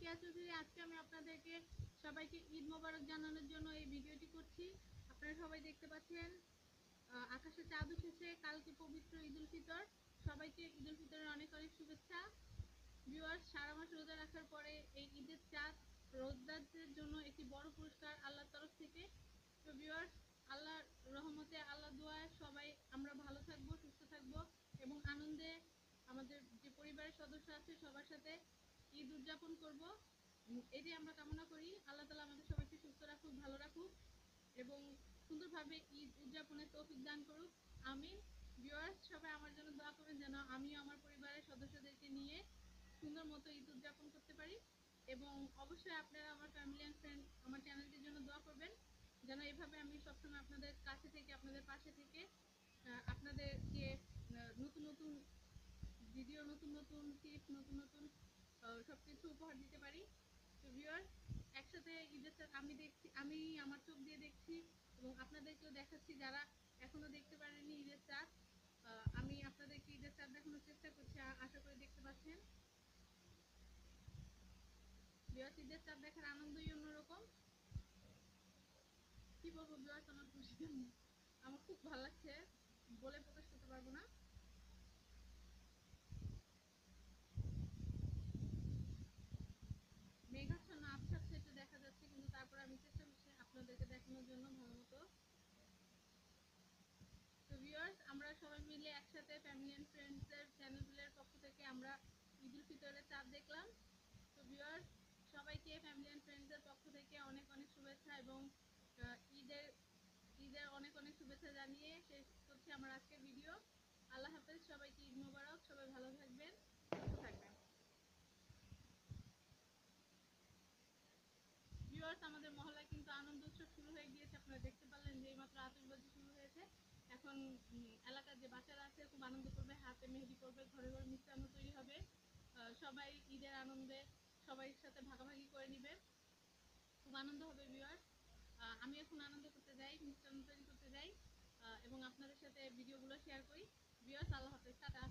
কেয়া চৌধুরী আজকে আমি আপনাদেরকে সবাইকে ঈদ মোবারক জানানোর জন্য এই ভিডিওটি করছি। আপনারা সবাই দেখতে পাচ্ছেন আকাশে চাঁদ উঠেছে, কালকে পবিত্র ঈদ উল ফিতর। সবাইকে ঈদ উল ফিতরের অনেক অনেক শুভেচ্ছা। ভিউয়ার্স সারা মাস রোজা রাখার পরে এই ঈদের চাঁদ রোজাদের জন্য একটি বড় পুরস্কার আল্লাহর তরফ থেকে। তো ভিউয়ার্স আল্লাহর রহমতে আল্লাহ দোয়ায় সবাই আমরা ভালো থাকব, সুস্থ থাকব এবং আনন্দে আমাদের যে পরিবারের সদস্য আছে সবার সাথে ঈদ উদযাপন করব। এটাই আমরা কামনা করি, আল্লাহ তালা আমাদের সবাইকে সুস্থ রাখুক, ভালো রাখুক এবং সুন্দরভাবে ঈদ উদযাপনের তৌফিক দান করুক। আমি ভিউয়ার্স সবাই আমার জন্য দোয়া করবেন যেন আমিও আমার পরিবারের সদস্যদেরকে নিয়ে সুন্দর মতো ঈদ উদযাপন করতে পারি। এবং অবশ্যই আপনারা আমার ফ্যামিলি অ্যান্ড ফ্রেন্ড আমার চ্যানেলটির জন্য দোয়া করবেন যেন এভাবে আমি সবসময় আপনাদের কাছে থেকে, আপনাদের পাশে থেকে আপনাদেরকে নতুন নতুন ভিডিও নতুন নতুন টিপস নতুন নতুন সব কিছু উপহার দিতে পারি তো ভিউয়ার, একসাথে আমি দেখছি, আমি আমার চোখ দিয়ে দেখছি এবং আপনাদেরকেও দেখাচ্ছি যারা এখনও দেখতে পারেননি ঈদের চাঁদ আমি আপনাদেরকে ঈদের চাঁদ দেখানোর চেষ্টা করছি আশা দেখতে পাচ্ছেন। ঈদের চাঁদ দেখার আনন্দই অন্যরকম। কি বলব আমার খুশি। আমার খুব ভালো লাগছে। বলে প্রকাশ করতে পারব না। আপনাদেরকে দেখানোর জন্য ভালো তো ভিউয়ার্স আমরা সবাই মিলে একসাথে ফ্যামিলি ফ্রেন্ডসের চ্যানেলের পক্ষ থেকে আমরা ঈদ উল ফিতরের চাঁদ দেখলাম। তো ভিউয়ার্স সবাইকে ফ্যামিলি অ্যান্ড ফ্রেন্ডসের পক্ষ থেকে অনেক অনেক শুভেচ্ছা এবং ঈদের ঈদের অনেক অনেক শুভেচ্ছা জানিয়ে শেষ করছি আমার আজকের ভিডিও আল্লাহ হাফেজ সবাইকে ঈদ মোবারক সবাই ভালো থাকবেন সুস্থ থাকবেন ভিউয়ার্স আমাদের মহলায় কিন্তু আনন্দ উৎসব শুরু হয়ে গিয়েছে আপনারা দেখতে পারলেন যে এইমাত্র আতশবাজি শুরু হয়েছে এখন উম, এলাকার যে বাচ্চারা আছে, খুব আনন্দ করবে, হাতে মেহেদি করবে, ঘরে ঘরে মিষ্টান্ন তৈরি হবে। সবাই ঈদের আনন্দে সবাই সাথে ভাগাভাগি করে নিবে। খুব আনন্দ হবে বিয়ার আমি এখন আনন্দ করতে যাই, মিষ্টান্ন তৈরি করতে যাই এবং আপনাদের সাথে ভিডিওগুলো শেয়ার করি। বিয়ার্স আল্লাহ হাফেজ, টাটা।